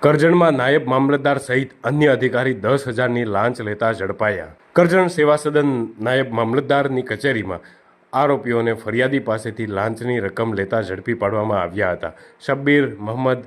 કરજણમાં નાયબ મામલતદાર સહિત અન્ય અધિકારી દસ હજારની લાંચ લેતા ઝડપાયા. કરજણ સેવા સદન નાયબ મામલતદારની કચેરીમાં આરોપીઓને ફરિયાદી પાસેથી લાંચની રકમ લેતા ઝડપી પાડવામાં આવ્યા હતા. શબ્બીર મોહમ્મદ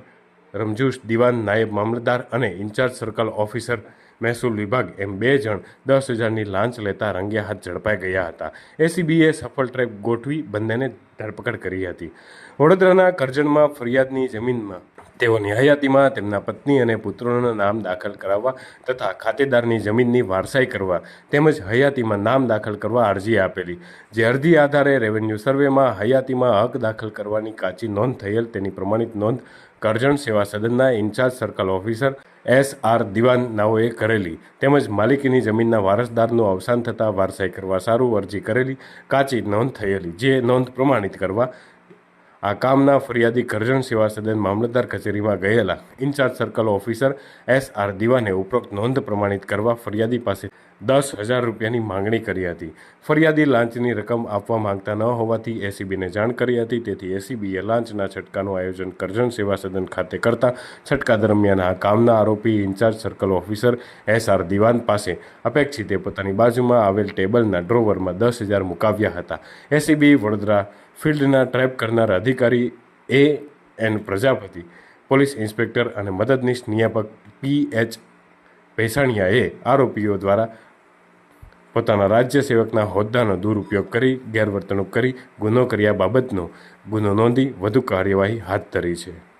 રમજૂશ દિવાન નાયબ મામલતદાર અને ઇન્ચાર્જ સર્કલ ઓફિસર મહેસૂલ વિભાગ એમ બે જણ દસ હજારની લાંચ લેતા રંગ્યા હાથ ઝડપાઈ ગયા હતા. એસીબીએ સફળ ટ્રેપ ગોઠવી બંનેને ધરપકડ કરી હતી. વડોદરાના કરજણમાં ફરિયાદની જમીનમાં તેઓની હયાતીમાં તેમના પત્ની અને પુત્રોના નામ દાખલ કરાવવા તથા ખાતેદારની જમીનની વારસાઈ કરવા તેમજ હયાતીમાં નામ દાખલ કરવા અરજી આપેલી. જે અરજી આધારે રેવન્યુ સર્વેમાં હયાતીમાં હક દાખલ કરવાની કાચી નોંધ થયેલ તેની પ્રમાણિત નોંધ કરજણ સેવા સદનના incharge circle officer S R Diwan નાઓએ કરેલી તેમજ માલિકીની જમીનના વારસદારનું અવસાન થતાં વારસાઈ કરવા સારું અરજી કરેલી કાચી નોંધ થયેલી. જે નોંધ પ્રમાણિત કરવા આ કામના ફરિયાદી કરજણ સેવા સદન મામલતદાર કચેરીમાં ગયેલા. Incharge circle officer S R દિવાને ઉપરોક્ત નોંધ પ્રમાણિત કરવા ફરિયાદી પાસે દસ હજાર રૂપિયાની માંગણી કરી હતી. ફરિયાદી લાંચની રકમ આપવા માંગતા ન હોવાથી એસીબીને જાણ કરી હતી. તેથી એસીબીએ લાંચના છટકાનું આયોજન કરજણ સેવા સદન ખાતે કરતા છટકા દરમિયાન આ કામના આરોપી incharge circle officer S R Diwan પાસે અપેક્ષિતે પોતાની બાજુમાં આવેલ ટેબલના ડ્રોવરમાં દસ હજાર મુકાવ્યા હતા. એસીબી વડોદરા ફિલ્ડના ટ્રેપ કરનાર અધિકારી, A N Prajapati, police inspector અને મદદનીશ નિયામક પી એચ ભેસાણિયાએ આરોપીઓ દ્વારા પોતાના રાજ્ય સેવકના હોદ્દાનો દુરુપયોગ કરી, ગેરવર્તણૂક કરી, ગુનો કર્યા બાબતનો ગુનો નોંધી વધુ કાર્યવાહી હાથ ધરી છે.